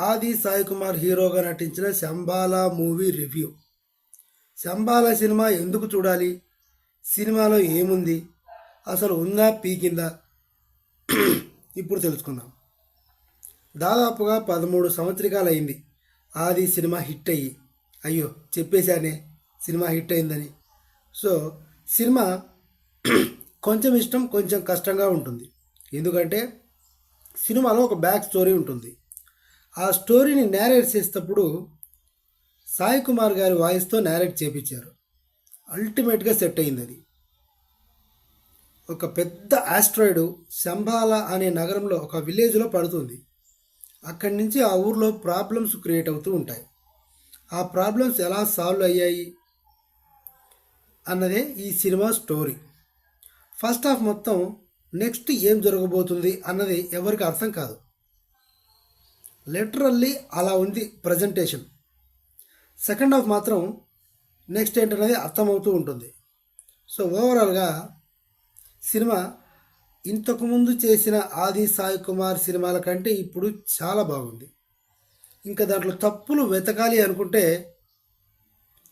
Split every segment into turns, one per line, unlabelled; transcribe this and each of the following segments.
ఆది సాయి కుమార్ హీరోగా నటించిన Shambala movie review. Shambala cinema ఎందుకు చూడాలి? సినిమాలో ఏముంది? అసలు ఉందా పీకిందా? ఇప్పుడు తెలుసుకుందాం. దాదాపుగా పదమూడు సంవత్సరాలు అయింది ఆది సినిమా హిట్ అయ్యి. అయ్యో చెప్పేశానే సినిమా హిట్ అయిందని. సో సినిమా కొంచెం ఇష్టం కొంచెం కష్టంగా ఉంటుంది. ఎందుకంటే సినిమాలో ఒక బ్యాక్ స్టోరీ ఉంటుంది. ఆ స్టోరీని నేరేట్ చేసేటప్పుడు సాయి కుమార్ గారి వాయిస్తో నేరేట్ చేపించారు. అల్టిమేట్గా సెట్ అయింది అది. ఒక పెద్ద ఆస్ట్రాయిడ్ శంబాల అనే నగరంలో ఒక విలేజ్లో పడుతుంది. అక్కడి నుంచి ఆ ఊర్లో ప్రాబ్లమ్స్ క్రియేట్ అవుతూ ఉంటాయి. ఆ ప్రాబ్లమ్స్ ఎలా సాల్వ్ అయ్యాయి అన్నదే ఈ సినిమా స్టోరీ ఫస్ట్ హాఫ్ మొత్తం నెక్స్ట్ ఏం జరగబోతుంది అన్నది ఎవరికి అర్థం కాదు. లిటరల్లీ అలా ఉంది ప్రజెంటేషన్. సెకండ్ హాఫ్ మాత్రం నెక్స్ట్ ఏంటనేది అర్థమవుతూ ఉంటుంది. సో ఓవరాల్గా సినిమా ఇంతకుముందు చేసిన ఆది సాయి కుమార్ సినిమాల కంటే ఇప్పుడు చాలా బాగుంది. ఇంకా దాంట్లో తప్పులు వెతకాలి అనుకుంటే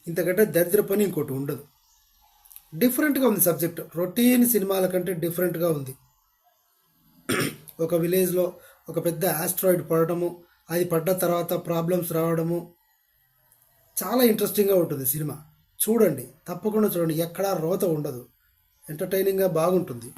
ఇంతకంటే దరిద్ర పని ఇంకోటి ఉండదు. డిఫరెంట్గా ఉంది సబ్జెక్ట్. రొటీన్ సినిమాల కంటే డిఫరెంట్గా ఉంది. ఒక విలేజ్లో ఒక పెద్ద ఆస్ట్రాయిడ్ పడటము అది పడ్డ తర్వాత ప్రాబ్లమ్స్ రావడము చాలా ఇంట్రెస్టింగ్గా ఉంటుంది సినిమా. చూడండి తప్పకుండా చూడండి ఎక్కడా రోత ఉండదు. ఎంటర్టైనింగ్గా బాగుంటుంది.